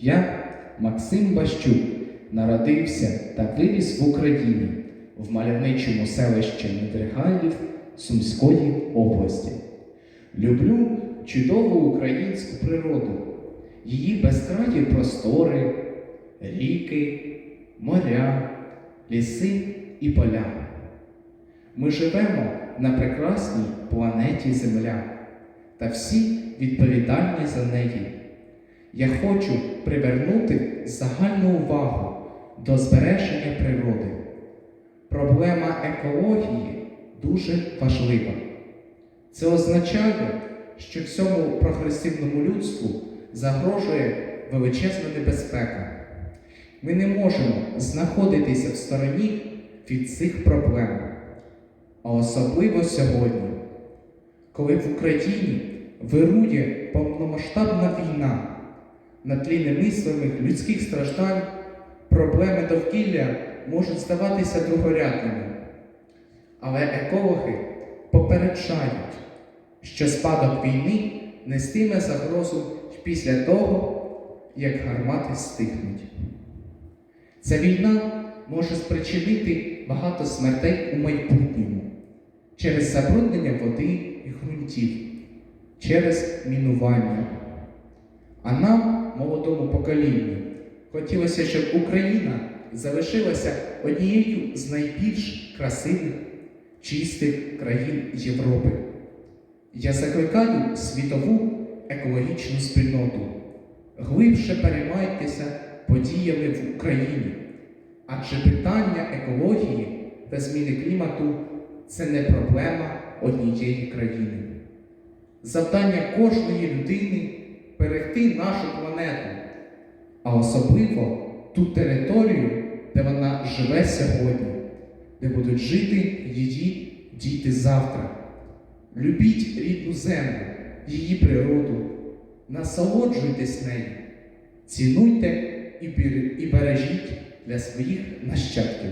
Я, Максим Бащук, народився та виріс в Україні в мальовничому селищі Недригайлів Сумської області. Люблю чудову українську природу, її безкраї простори, ріки, моря, ліси і поля. Ми живемо на прекрасній планеті Земля та всі відповідальні за неї. Я хочу привернути загальну увагу до збереження природи. Проблема екології дуже важлива. Це означає, що всьому прогресивному людству загрожує величезна небезпека. Ми не можемо знаходитися в стороні від цих проблем, а особливо сьогодні, коли в Україні вирує повномасштабна війна на тлі немислимих людських страждань, проблеми довкілля можуть здаватися другорядними. Але екологи попереджають, що спадок війни нестиме загрозу після того, як гармати стихнуть. Ця війна може спричинити багато смертей у майбутньому через забруднення води і ґрунтів, через мінування. А нам, молодому поколінню, хотілося, щоб Україна залишилася однією з найбільш красивих, чистих країн Європи. Я закликаю світову екологічну спільноту. Глибше переймайтеся подіями в Україні, адже питання екології та зміни клімату це не проблема однієї країни. Завдання кожної людини берегти нашу планету, а особливо ту територію, де вона живе сьогодні, де будуть жити її діти завтра. Любіть рідну землю, її природу, насолоджуйтесь нею, цінуйте і бережіть для своїх нащадків.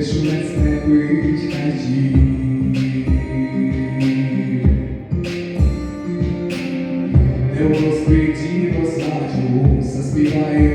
Де шумець не пить надії. Де у розкриті розкажу, заспіває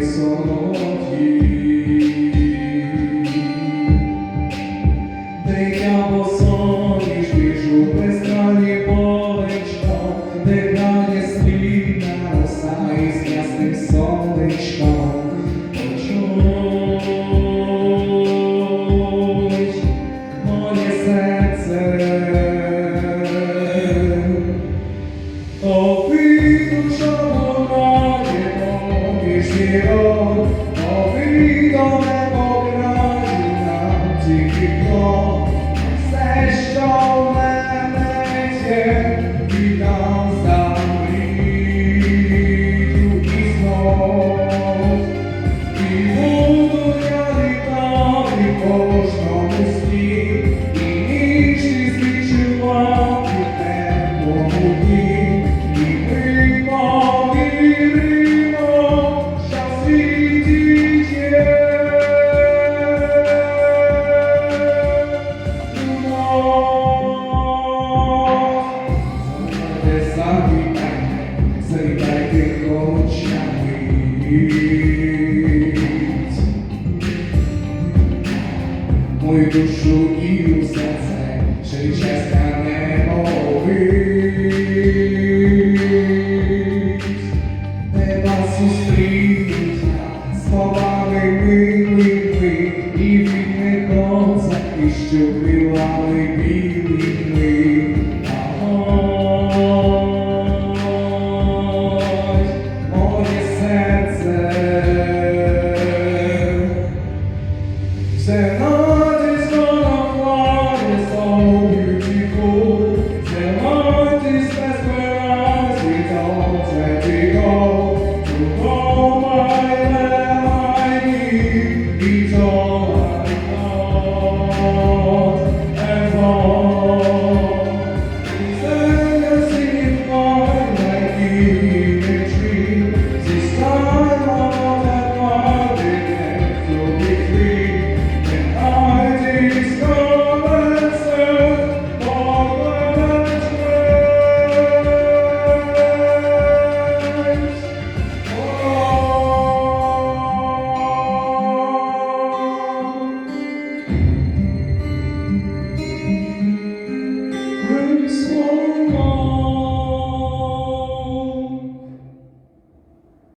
অবিদয় щастя не мовить, Тебе зустрінуть словами милими і від не до